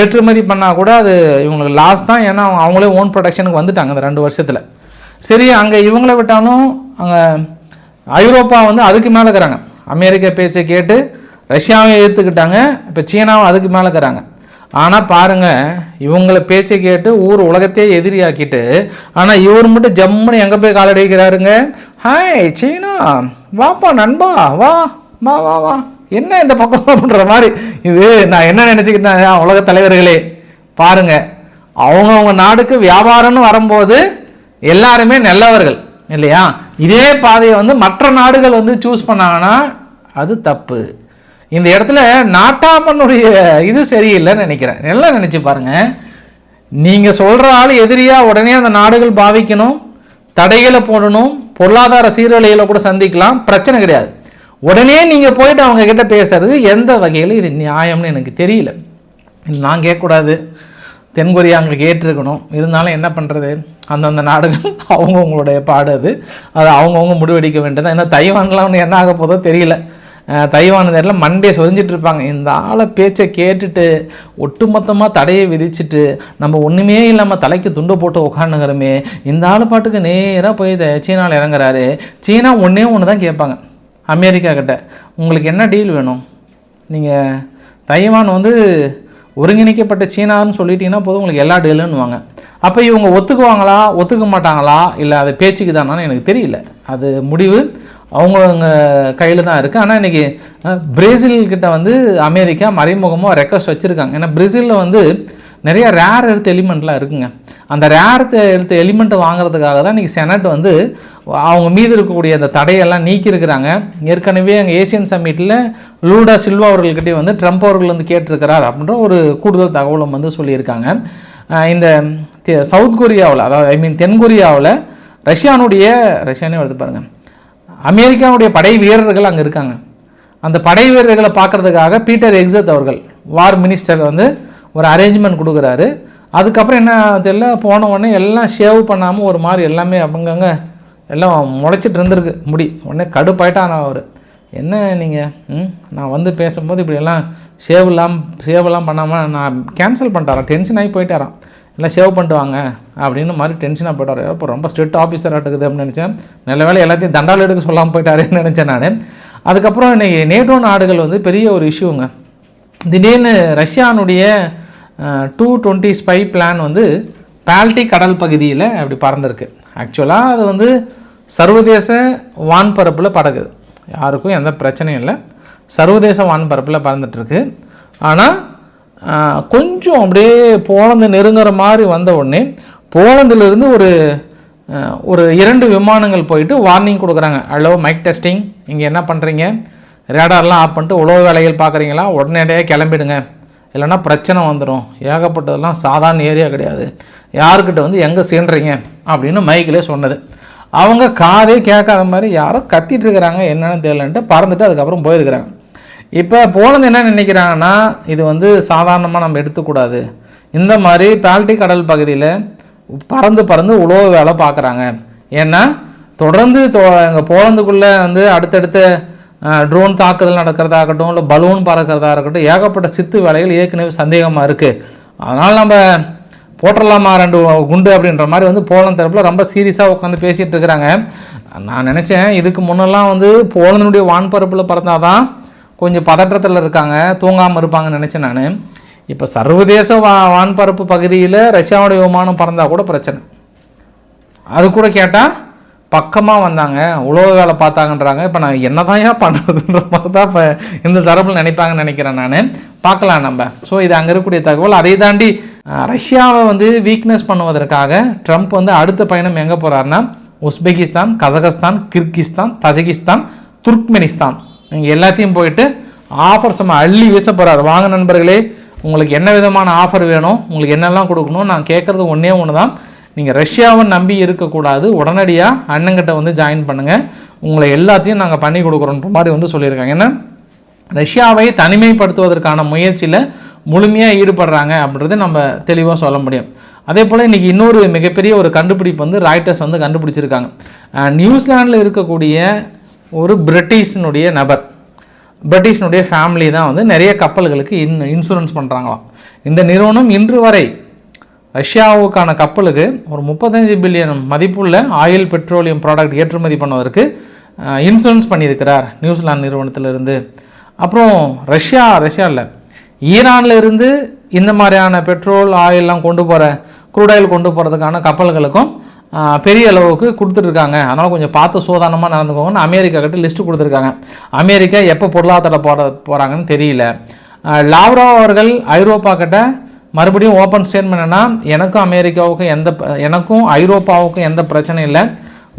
ஏற்றுமதி பண்ணால் கூட அது இவங்களுக்கு லாஸ் தான். ஏன்னா அவங்க அவங்களே ஓன் ப்ரொடக்ஷனுக்கு வந்துட்டாங்க இந்த ரெண்டு வருஷத்தில். சரி அங்கே இவங்கள விட்டாலும் அங்கே ஐரோப்பா வந்து அதுக்கு மேலே இருக்கிறாங்க. அமெரிக்க பேச்சை கேட்டு ரஷ்யாவை ஏற்றுக்கிட்டாங்க இப்போ சீனாவும் அதுக்கு மேலே இருக்கிறாங்க. ஆனால் பாருங்க இவங்கள பேச்சை கேட்டு ஊர் உலகத்தையே எதிரியாக்கிட்டு ஆனால் இவர் மட்டும் ஜம்முன்னு எங்கே போய் காலடிக்கிறாருங்க ஹாய் சீனா வாப்பா நண்பா வா வா வா வா. என்ன இந்த பக்கம் அப்படின்ற மாதிரி இது நான் என்ன நினச்சிக்கிட்டேன் உலக தலைவர்களே. பாருங்க அவங்கவுங்க நாடுக்கு வியாபாரம்னு வரும்போது எல்லாருமே நல்லவர்கள் இல்லையா? இதே பாதையை வந்து மற்ற நாடுகள் வந்து சூஸ் பண்ணாங்கன்னா அது தப்பு. இந்த இடத்துல நாட்டாமனுடைய இது சரியில்லைன்னு நினைக்கிறேன். நல்லா நினச்சி பாருங்கள் நீங்கள் சொல்கிற ஆள் எதிரியாக உடனே அந்த நாடுகள் பாவிக்கணும் தடைகளை போடணும் பொருளாதார சீரழிகளை கூட சந்திக்கலாம் பிரச்சனை கிடையாது. உடனே நீங்கள் போயிட்டு அவங்க கிட்ட பேசுறது எந்த வகையில் இது நியாயம்னு எனக்கு தெரியல. நான் கேட்கக்கூடாது. தென்கொரியா அங்கே கேட்டிருக்கணும். இருந்தாலும் என்ன பண்ணுறது அந்தந்த நாடுகள் அவங்கவுங்களுடைய பாடு அது. அது அவங்கவுங்க முடிவெடுக்க வேண்டியது ஏன்னா தைவான்லாம் என்ன ஆக போதோ தெரியல. அஹ் நேரில் மண்டே சொரிஞ்சிட்டு இருப்பாங்க இந்த ஆளை பேச்சை கேட்டுட்டு ஒட்டுமொத்தமாக தடையை விதிச்சுட்டு நம்ம ஒன்றுமே இல்லாமல் தலைக்கு துண்டை போட்டு உட்காந்துக்கிறோமே இந்த ஆள் பாட்டுக்கு நேராக போய் சீனாவில் இறங்குறாரு. சீனா ஒன்றே ஒன்று தான் கேட்பாங்க அமெரிக்கா கிட்ட. உங்களுக்கு என்ன டீல் வேணும்? நீங்கள் தைவான் வந்து ஒருங்கிணைக்கப்பட்ட சீனான்னு சொல்லிட்டீங்கன்னா போதும் உங்களுக்கு எல்லா டேலுன்னுவாங்க. அப்போ இவங்க ஒத்துக்குவாங்களா ஒத்துக்க மாட்டாங்களா இல்லை அது பேச்சுக்கு தானான்னு எனக்கு தெரியல. அது முடிவு அவங்க கையில் தான் இருக்குது ஆனால் இன்றைக்கி பிரேசில்கிட்ட வந்து அமெரிக்கா மறைமுகமாக ரெக்வஸ்ட் வச்சுருக்காங்க. ஏன்னா பிரேசிலில் வந்து நிறைய ரேர் எடுத்த எலிமெண்ட்லாம் இருக்குங்க. அந்த ரேர் எடுத்த எலிமெண்ட்டை வாங்குறதுக்காக தான் இன்றைக்கி செனட் வந்து அவங்க மீது இருக்கக்கூடிய அந்த தடையெல்லாம் நீக்கியிருக்கிறாங்க. ஏற்கனவே அங்கே ஏசியன் சம்மிட்டில் லூடா சில்வா அவர்கள்கிட்டயே வந்து ட்ரம்ப் அவர்கள் வந்து கேட்டிருக்கிறார் அப்படின்ற ஒரு கூடுதல் தகவலும் வந்து சொல்லியிருக்காங்க. இந்த சவுத் கொரியாவில் அதாவது ஐ மீன் தென்கொரியாவில் ரஷ்யானுடைய ரஷ்யானே வருது பாருங்கள் அமெரிக்காவுடைய படை வீரர்கள் அங்கே இருக்காங்க. அந்த படை வீரர்களை பார்க்கறதுக்காக பீட்டர் எக்ஸத் அவர்கள் வார் மினிஸ்டர் வந்து ஒரு அரேஞ்ச்மெண்ட் கொடுக்குறாரு. அதுக்கப்புறம் என்ன தெரியல போன உடனே எல்லாம் ஷேவ் பண்ணாமல் ஒரு மாதிரி எல்லாமே அவங்கங்க எல்லாம் முளைச்சிட்டு இருந்திருக்கு முடி. உடனே கடுப்பாயிட்டான் அவர். என்ன நீங்கள் ம்? நான் வந்து பேசும்போது இப்படி எல்லாம் ஷேவ் இல்லாமல் ஷேவெல்லாம் பண்ணாமல் நான் கேன்சல் பண்ணிட்டாரான் டென்ஷன் ஆகி போயிட்டாரான் எல்லாம் சேவ் பண்ணிட்டு வாங்க அப்படின்னு மாதிரி டென்ஷனாக போயிட்டார். அப்போ ரொம்ப ஸ்ட்ரிக்ட் ஆஃபீஸர் ஆட்டுக்குது அப்படின்னு நினச்சேன். நல்ல வேளை எல்லாத்தையும் தண்டால் எடுக்க சொல்லாமல் போயிட்டாருன்னு நினச்சேன் நான். அதுக்கப்புறம் இன்னைக்கு நேட்டோ நாடுகள் வந்து பெரிய ஒரு இஷ்யூங்க திடீர்னு ரஷ்யானுடைய டூ டுவெண்ட்டி ஸ்பை பிளான் வந்து பால்டிக் கடல் பகுதியில் அப்படி பறந்துருக்கு. ஆக்சுவலாக அது வந்து சர்வதேச வான்பரப்பில் பறக்குது யாருக்கும் எந்த பிரச்சனையும் இல்லை. சர்வதேச வான்பரப்பில் பறந்துட்டுருக்கு ஆனால் கொஞ்சம் அப்படியே போலந்து நெருங்குற மாதிரி வந்த உடனே போலந்துலேருந்து ஒரு ஒரு இரண்டு விமானங்கள் போயிட்டு வார்னிங் கொடுக்குறாங்க. ஹலோ மைக் டெஸ்டிங் இங்கே என்ன பண்ணுறீங்க ரேடார்லாம் ஆஃப் பண்ணிட்டு உழவு வேலைகள் பார்க்குறீங்களா? உடனடியாக கிளம்பிடுங்க. இல்லைன்னா பிரச்சனை வந்துடும் ஏகப்பட்டதெல்லாம் சாதாரண ஏரியா கிடையாது. யாருக்கிட்ட வந்து எங்கே சீன்றீங்க அப்படின்னு மைக்கிலே சொன்னது. அவங்க காதே கேட்காத மாதிரி யாரோ கத்திட்டு இருக்கிறாங்க. என்னென்னு தெரியலன்ட்டு பறந்துட்டு அதுக்கப்புறம் போயிருக்கிறாங்க. இப்போ போலந்து என்ன நினைக்கிறாங்கன்னா இது வந்து சாதாரணமாக நம்ம எடுத்துக்கூடாது. இந்த மாதிரி பால்டிக் கடல் பகுதியில் பறந்து பறந்து உழவு வேலை பார்க்குறாங்க ஏன்னா தொடர்ந்து எங்கள் போலந்துக்குள்ளே வந்து அடுத்தடுத்த ட்ரோன் தாக்குதல் நடக்கிறதாகட்டும் இல்லை பலூன் பறக்கிறதா இருக்கட்டும் ஏகப்பட்ட சித்து வேலைகள் ஏற்கனவே சந்தேகமாக இருக்குது அதனால் நம்ம போட்டுடலாமா ரெண்டு குண்டு அப்படின்ற மாதிரி வந்து போலந்து தரப்பில் ரொம்ப சீரியஸாக உட்காந்து பேசிகிட்டு இருக்கிறாங்க. நான் நினச்சேன் இதுக்கு முன்னெல்லாம் வந்து போலந்தினுடைய வான்பரப்பில் பறந்தாதான் கொஞ்சம் பதற்றத்தில் இருக்காங்க தூங்காமல் இருப்பாங்கன்னு நினச்சேன் நான். இப்போ சர்வதேச வா வான்பரப்பு பகுதியில் ரஷ்யாவுடைய விமானம் பறந்தால் கூட பிரச்சனை. அது கூட கேட்டால் பக்கமாக வந்தாங்க உலக வேலை பார்த்தாங்கன்றாங்க. இப்போ நான் என்னதான் ஏன் பண்ணுறதுன்ற மாதிரி தான் இப்போ இந்த தரப்பில் நினைப்பாங்கன்னு நினைக்கிறேன் நான். பார்க்கலாம் நம்ம. ஸோ இது அங்கே இருக்கக்கூடிய தகவல். அதை தாண்டி ரஷ்யாவை வந்து வீக்னஸ் பண்ணுவதற்காக ட்ரம்ப் வந்து அடுத்த பயணம் எங்கே போகிறாருன்னா Uzbekistan Kazakhstan Kyrgyzstan Tajikistan Turkmenistan. எல்லாத்தையும் போயிட்டு ஆஃபர் சும்மா அள்ளி வீச போகிறார் வாங்க நண்பர்களே உங்களுக்கு என்ன விதமான ஆஃபர் வேணும் உங்களுக்கு என்னெல்லாம் கொடுக்கணும் நான் கேட்குறது ஒன்றே ஒன்று தான் நீங்கள் ரஷ்யாவை நம்பி இருக்கக்கூடாது. உடனடியாக அண்ணங்கிட்ட வந்து ஜாயின் பண்ணுங்கள் உங்களை எல்லாத்தையும் நாங்கள் பண்ணி கொடுக்குறோன்ற மாதிரி வந்து சொல்லியிருக்காங்க. ஏன்னா ரஷ்யாவை தனிமைப்படுத்துவதற்கான முயற்சியில் முழுமையாக ஈடுபடுறாங்க அப்படின்றத நம்ம தெளிவாக சொல்ல முடியும். அதே போல் இன்றைக்கி இன்னொரு மிகப்பெரிய ஒரு கண்டுபிடிப்பு வந்து ராய்டர்ஸ் வந்து கண்டுபிடிச்சிருக்காங்க. நியூசிலாண்டில் இருக்கக்கூடிய ஒரு பிரிட்டிஷினுடைய நபர். பிரிட்டிஷினுடைய ஃபேமிலி தான் வந்து நிறைய கப்பல்களுக்கு இன் இன்சூரன்ஸ் பண்ணுறாங்களாம் இந்த நிறுவனம் இன்று வரை ரஷ்யாவுக்கான கப்பலுக்கு ஒரு முப்பத்தஞ்சு பில்லியன் மதிப்புள்ள ஆயில் பெட்ரோலியம் ப்ராடக்ட் ஏற்றுமதி பண்ணுவதற்கு இன்சூரன்ஸ் பண்ணியிருக்கிறார் நியூசிலாந்து நிறுவனத்திலிருந்து. அப்புறம் ரஷ்யா ரஷ்யா இல்லை. இருந்து இந்த மாதிரியான பெட்ரோல் ஆயிலெலாம் கொண்டு போகிற க்ரூட் ஆயில் கொண்டு போகிறதுக்கான கப்பல்களுக்கும் பெரிய அளவுக்கு கொடுத்துட்ருக்காங்க அதனால் கொஞ்சம் பார்த்து சோதானமாக நடந்துக்கோங்கன்னு அமெரிக்கா கிட்ட லிஸ்ட்டு கொடுத்துருக்காங்க. அமெரிக்கா எப்போ பொருளாதார போட போகிறாங்கன்னு தெரியல. லாவ்ரோ அவர்கள் ஐரோப்பா கிட்ட மறுபடியும் ஓப்பன் ஸ்டேட்மெண்ட் என்னன்னா எனக்கும் அமெரிக்காவுக்கும் எந்த எனக்கும் ஐரோப்பாவுக்கும் எந்த பிரச்சனையும் இல்லை.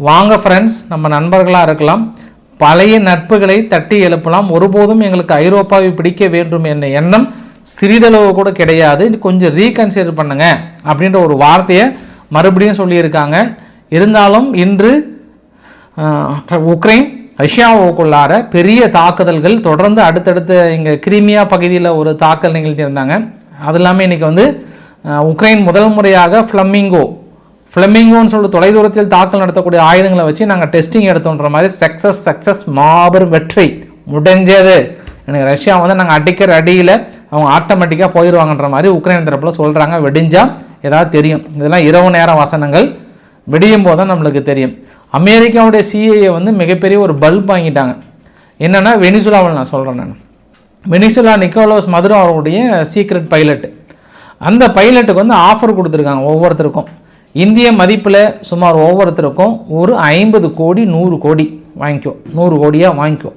வாங்க ஃப்ரெண்ட்ஸ் நம்ம நண்பர்களாக இருக்கலாம். பழைய நட்புகளை தட்டி எழுப்பலாம். ஒருபோதும் எங்களுக்கு ஐரோப்பாவை பிடிக்க வேண்டும் என்ற எண்ணம் சிறிதளவு கூட கிடையாது. கொஞ்சம் ரீகன்சிடர் பண்ணுங்கள் அப்படின்ற ஒரு வார்த்தையை மறுபடியும் சொல்லியிருக்காங்க. இருந்தாலும் இன்று உக்ரைன் ரஷ்யாவுக்குள்ளார பெரிய தாக்குதல்கள் தொடர்ந்து அடுத்தடுத்த இங்கே கிரிமியா பகுதியில் ஒரு தாக்கல் நிகழ்த்தியிருந்தாங்க அது இல்லாமல் இன்றைக்கி வந்து உக்ரைன் முதல் முறையாக ஃப்ளமிங்கோ ஃப்ளமிங்கோன்னு சொல்லிட்டு தொலைதூரத்தில் தாக்கல் நடத்தக்கூடிய ஆயுதங்களை வச்சு நாங்கள் டெஸ்டிங் எடுத்தோன்ற மாதிரி சக்ஸஸ் சக்ஸஸ் மாபெரும் வெற்றி முடிஞ்சது. எனக்கு ரஷ்யா வந்து நாங்கள் அடிக்கிற அடியில் அவங்க ஆட்டோமேட்டிக்காக போயிடுவாங்கன்ற மாதிரி உக்ரைன் தரப்பில் சொல்கிறாங்க வெடிஞ்சால் ஏதாவது தெரியும். இதெல்லாம் இரவு நேர வசனங்கள். விடியும் போது தான் நம்மளுக்கு தெரியும். அமெரிக்காவுடைய சிஏஏ வந்து மிகப்பெரிய ஒரு பல்ப் வாங்கிட்டாங்க. என்னென்னா வெனிசுலாவில் நான் சொல்கிறேன் நான். வெனிசுலா நிக்கோலோஸ் மதுரோ அவருடைய சீக்ரெட் பைலட் அந்த பைலட்டுக்கு வந்து ஆஃபர் கொடுத்துருக்காங்க ஒவ்வொருத்தருக்கும். இந்திய மதிப்பில் சுமார் ஒவ்வொருத்தருக்கும் ஒரு ஐம்பது கோடி நூறு கோடி வாங்கிக்கோ. நூறு கோடியாக வாங்கிக்கோ.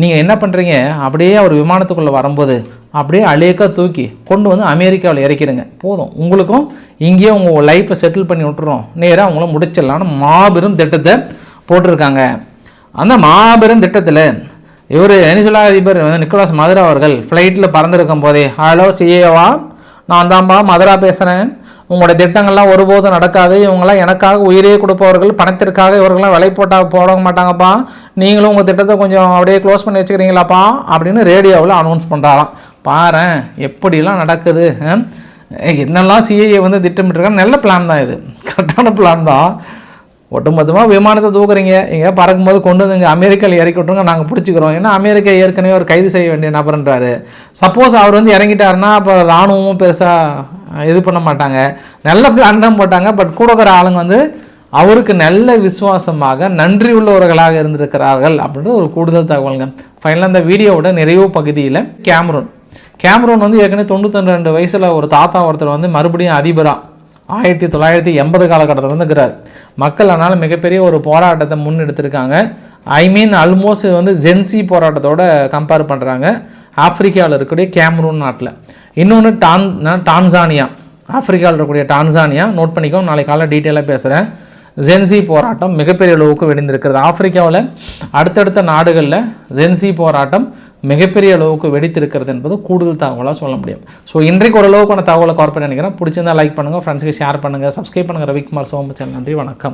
நீங்கள் என்ன பண்ணுறீங்க அப்படியே அவர் விமானத்துக்குள்ளே வரும்போது அப்படியே அலேக்காக தூக்கி கொண்டு வந்து அமெரிக்காவில் இறக்கிடுங்க. போதும். உங்களுக்கும் இங்கேயே உங்கள் லைஃப்பை செட்டில் பண்ணி விட்டுறோம். நேராக அவங்கள முடிச்சிடலான்னு மாபெரும் திட்டத்தை போட்டிருக்காங்க. அந்த மாபெரும் திட்டத்தில் இவர் வெனிசுலா அதிபர் நிக்கோலாஸ் மதுரா அவர்கள் ஃப்ளைட்டில் பறந்துருக்கும் போதே ஹலோ சிஏவா நான் தான்ப்பா மதுரா பேசுகிறேன் உங்களுடைய திட்டங்கள்லாம் ஒருபோதும் நடக்காது. இவங்கெல்லாம் எனக்காக உயிரே கொடுப்பவர்கள் பணத்திற்காக இவர்கள்லாம் விலை போட்டால் போட மாட்டாங்கப்பா. நீங்களும் உங்கள் திட்டத்தை கொஞ்சம் அப்படியே க்ளோஸ் பண்ணி வச்சுக்கிறீங்களாப்பா? அப்படின்னு ரேடியோவில் அனௌன்ஸ் பண்ணுறாராம் பாரேன் எப்படிலாம் நடக்குது என்னெல்லாம் சிஐஏ வந்து திட்டமிட்டுருக்காங்க? நல்ல பிளான் தான் இது. கரெக்டான பிளான் தான். ஒட்டுமொத்தமாக விமானத்தை தூக்குறீங்க. எங்கே பறக்கும்போது கொண்டு வந்து இங்கே அமெரிக்காவில் இறக்கி விட்டுருங்க. நாங்கள் பிடிச்சிக்கிறோம். ஏன்னா அமெரிக்கா ஏற்கனவே ஒரு கைது செய்ய வேண்டிய நபர்ன்றாரு. சப்போஸ் அவர் வந்து இறங்கிட்டாருன்னா அப்போ ராணுவமும் பெருசாக இது பண்ண மாட்டாங்க. நல்ல பிளான் தான் போட்டாங்க பட் கூட இருக்கிற ஆளுங்க வந்து அவருக்கு நல்ல விசுவாசமாக நன்றி உள்ளவர்களாக இருந்திருக்கிறார்கள் அப்படின்ற ஒரு கூடுதல் தகவலுங்க. ஃபைனலாக இந்த வீடியோவோட நிறைவு பகுதியில் கேமரூன் கேமரூன் வந்து ஏற்கனவே தொண்ணூற்றி ரெண்டு வயசில் ஒரு தாத்தா ஒருத்தர் வந்து மறுபடியும் அதிபராக ஆயிரத்தி தொள்ளாயிரத்தி எண்பது காலகட்டத்தில் வந்து இருக்கிறார் மக்கள் அதனால் மிகப்பெரிய ஒரு போராட்டத்தை முன்னெடுத்திருக்காங்க. ஐ மீன் ஆல்மோஸ்ட் வந்து ஜென்சி போராட்டத்தோட கம்பேர் பண்ணுறாங்க ஆப்பிரிக்காவில் இருக்கக்கூடிய கேமரூன் நாட்டில். இன்னொன்று டான் டான்சானியா. ஆப்பிரிக்காவில் இருக்கக்கூடிய டான்சானியா நோட் பண்ணிக்கோ நாளைக்கு காலையில் டீட்டெயிலாக பேசுகிறேன் ஜென்சி போராட்டம் மிகப்பெரிய அளவுக்கு வெடிந்திருக்கிறது. ஆப்பிரிக்காவில் அடுத்தடுத்த நாடுகளில் ஜென்சி போராட்டம் மிகப்பெரிய அளவுக்கு வெடித்திருக்கிறது என்பது கூடுதல் தகவலாக சொல்ல முடியும். ஸோ இன்றைக்கு ஓரளவுக்கான தகவலை கார்பரேட் நினைக்கிறேன். பிடிச்சிருந்தால் லைக் பண்ணுங்கள் ஃப்ரெண்ட்ஸுக்கு ஷேர் பண்ணுங்கள் சப்ஸ்கிரைப் பண்ணுங்கள் ரவிக்குமார் சோமச்சல் நன்றி வணக்கம்.